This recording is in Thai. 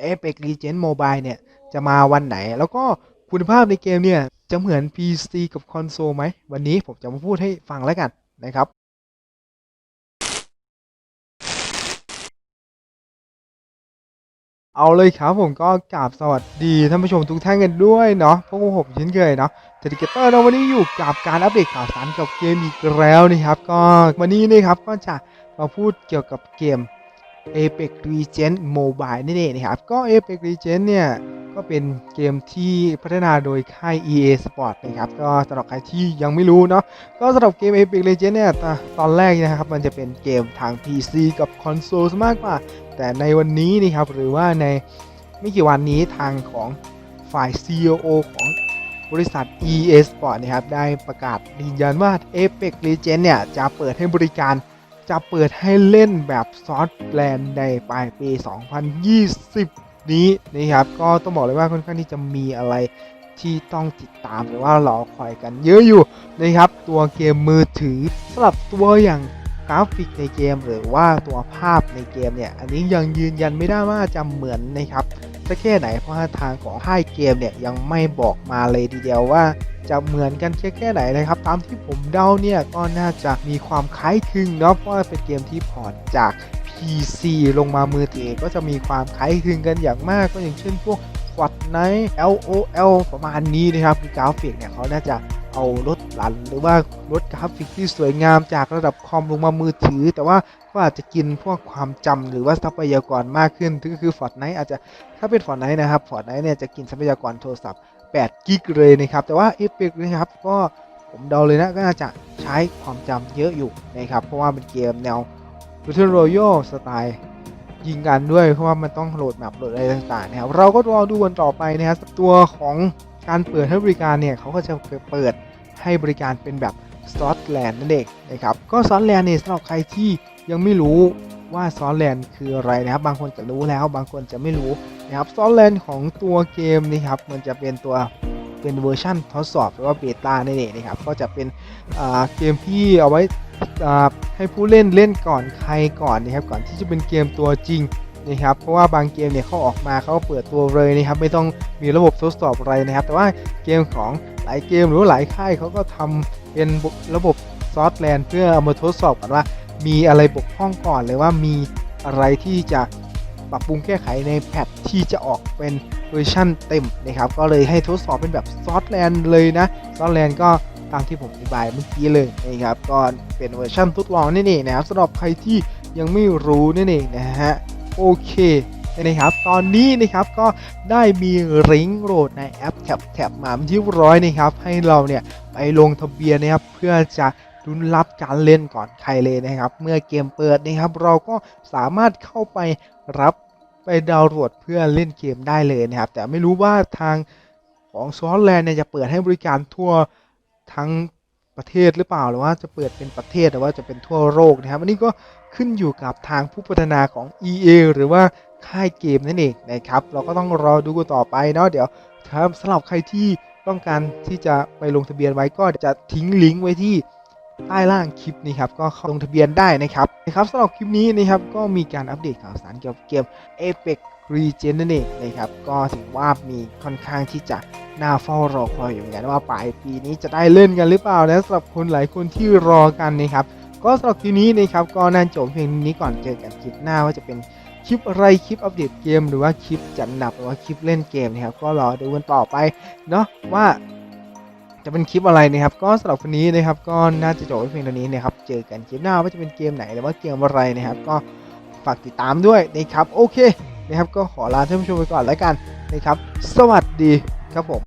Apex Legends Mobile เนี่ย จะมาวันไหน แล้วก็คุณภาพในเกมเนี่ย จะเหมือน PC กับคอนโซลไหม วันนี้ผมจะมาพูดให้ฟังแล้วกันนะครับเอาเลยครับผมก็กราบสวัสดีท่านผู้ชมทุกท่านกันด้วยเนาะพวกผมเช่นเคยเนาะเทดิเกเตอร์เราวันนี้อยู่กับการอัปเดตข่าวสารเกี่ยวกับเกมอีกแล้วนะครับ ก็วันนี้นะครับก็จะมาพูดเกี่ยวกับเกม Apex Legends Mobile นี่เองนะครับ ก็ Apex Legends เนี่ย ก็เป็นเกมที่พัฒนาโดยค่าย EA Sport นะครับ ก็สำหรับใครที่ยังไม่รู้เนาะ ก็สำหรับเกม Apex Legends เนี่ย ตอนแรกนะครับ มันจะเป็นเกมทาง PC กับคอนโซลมากกว่า แต่ในวันนี้นี่ครับ หรือว่าในไม่กี่วันนี้ทางของฝ่าย CEO ของบริษัท EA Sport นะครับ ได้ประกาศยืนยันว่า Apex Legends เนี่ย จะเปิดให้บริการ จะเปิดให้เล่นแบบซอฟต์แลนด์ในปลายปี 2020 นี้นะครับก็ต้องบอกเลยว่าค่อนข้างที่จะมีอะไรที่ต้องติดตามหรือว่ารอคอยกันเยอะอยู่นะครับ ตัวเกมมือถือสำหรับตัวอย่างกราฟิกในเกมหรือว่าตัวภาพในเกมเนี่ย อันนี้ยังยืนยันไม่ได้ว่าจะเหมือนนะครับสักแค่ไหนเพราะทางของค่ายเกมเนี่ยยังไม่บอกมาเลยทีเดียวว่า จะเหมือนกันแค่แค่ไหนนะครับ ตามที่ผมเดาเนี่ยก็น่าจะมีความคล้ายคลึงเนาะเพราะว่าเป็นเกมที่พอร์ตจาก PC ลงมามือถือก็จะมีความคล้ายคลึงกันอย่างมากก็อย่างเช่นพวก Fortnite LOL ประมาณนี้นะครับคือกราฟิกเนี่ยเขาน่าจะเอาร หลันหรือว่าลดกราฟิกที่สวยงามจากระดับคอมลงมามือถือ แต่ว่าก็อาจจะกินพวกความจำหรือว่าทรัพยากรมากขึ้นก็คือ Fortnite อาจจะถ้าเป็น Fortnite นะครับ Fortnite เนี่ยจะกินทรัพยากรโทรศัพท์8กิกเลยนะครับ แต่ว่า Epic นะครับก็ผมเดาเลยนะก็น่าจะใช้ความจำเยอะอยู่นะครับ เพราะว่าเป็นเกมแนว Battle Royale สไตล์ยิงกันด้วยเพราะว่ามันต้องโหลดแมปโหลดอะไรต่างๆนะครับเราก็รอดูกันต่อไปนะครับตัวของการเปิดให้บริการเนี่ยเขาก็จะเปิด ให้บริการเป็นแบบ s o t l a n d นั่นเองนะครับก็ s o t l a n d เนี่ยสำหรับใครที่ยังไม่รู้ว่า s o t l a n d คืออะไรนะครับ บางคนจะรู้แล้วบางคนจะไม่รู้นะครับซอลแลนด์ของตัวเกมนี่ครับมันจะเป็นตัวเป็นเวอร์ชั่นทดสอบหรือว่าเบต้านั่นเองนะครับก็จะเป็นอ่าเกมที่เอาไว้อ่าให้ผู้เล่นเล่นก่อนใครก่อนนะครับก่อนที่จะเป็นเกมตัวจริง นะครับเพราะว่าบางเกมเนี่ยเขาออกมาเขาเปิดตัวเลยนะครับไม่ต้องมีระบบทดสอบอะไรนะครับ แต่ว่าเกมของหลายเกมหรือหลายค่ายเขาก็ทำเป็นระบบซอสแลนด์เพื่อเอามาทดสอบกันว่า มีอะไรบกพร่องก่อนเลยว่ามีอะไรที่จะปรับปรุงแก้ไขในแพทที่จะออกเป็นเวอร์ชั่นเต็มนะครับ ก็เลยให้ทดสอบเป็นแบบซอสแลนด์เลยนะซอสแลนด์ก็ตามที่ผมอธิบายเมื่อกี้เลยนะครับก็เป็นเวอร์ชันทดลองนี่เองนะครับสำหรับใครที่ยังไม่รู้นั่เองนะฮะ โอเคนะครับ ตอนนี้นะครับก็ได้มีลิงก์โหลดในแอปแท็บแท็บมาเป็นที่ร้อยนะครับ ให้เราเนี่ยไปลงทะเบียนนะครับเพื่อจะรุนรับการเล่นก่อนใครเลยนะครับ เมื่อเกมเปิดนะครับ เราก็สามารถเข้าไปรับไปดาวน์โหลดเพื่อเล่นเกมได้เลยนะครับ แต่ไม่รู้ว่าทางของซอฟต์แลนด์เนี่ยจะเปิดให้บริการทั่วทั้งประเทศหรือเปล่าหรือว่าจะเปิดเป็นประเทศหรือว่าจะเป็นทั่วโลกนะครับอันนี้ก็ ขึ้นอยู่กับทางผู้พัฒนาของ EA หรือว่าค่ายเกมนั่นเองนะครับ เราก็ต้องรอดูกันต่อไปเนาะเดี๋ยวครับสำหรับใครที่ต้องการที่จะไปลงทะเบียนไว้ก็จะทิ้งลิงก์ไว้ที่ใต้ล่างคลิปนี้ครับก็เข้าลงทะเบียนได้นะครับนะครับสำหรับคลิปนี้นะครับก็มีการอัปเดตข่าวสารเกี่ยวกับเกม Apex Legends นั่นเองนะครับก็ถือว่ามีค่อนข้างที่จะน่าเฝ้ารอคอยอยู่เหมือนกันว่าปลายปีนี้จะได้เล่นกันหรือเปล่านะสำหรับคนหลายคนที่รอกันนะครับ ก็สำหรับคลิปนี้นะครับก็น่าจบเพียงนี้ก่อนเจอกันคลิปหน้าว่าจะเป็นคลิปอะไรคลิปอัปเดตเกม หรือว่าคลิปจัดอันดับหรือว่าคลิปเล่นเกมนะครับก็รอดูกันต่อไปเนาะว่าจะเป็นคลิปอะไรนะครับ ก็สำหรับวันนี้นะครับก็น่าจะจบเพียงเท่านี้นะครับเจอกันคลิปหน้าว่าจะเป็นเกมไหนหรือว่าเกมอะไรนะครับก็ฝากติดตามด้วยนะครับโอเคนะครับก็ขอลาท่านผู้ชมไปก่อนแล้วกันนะครับ สวัสดีครับผม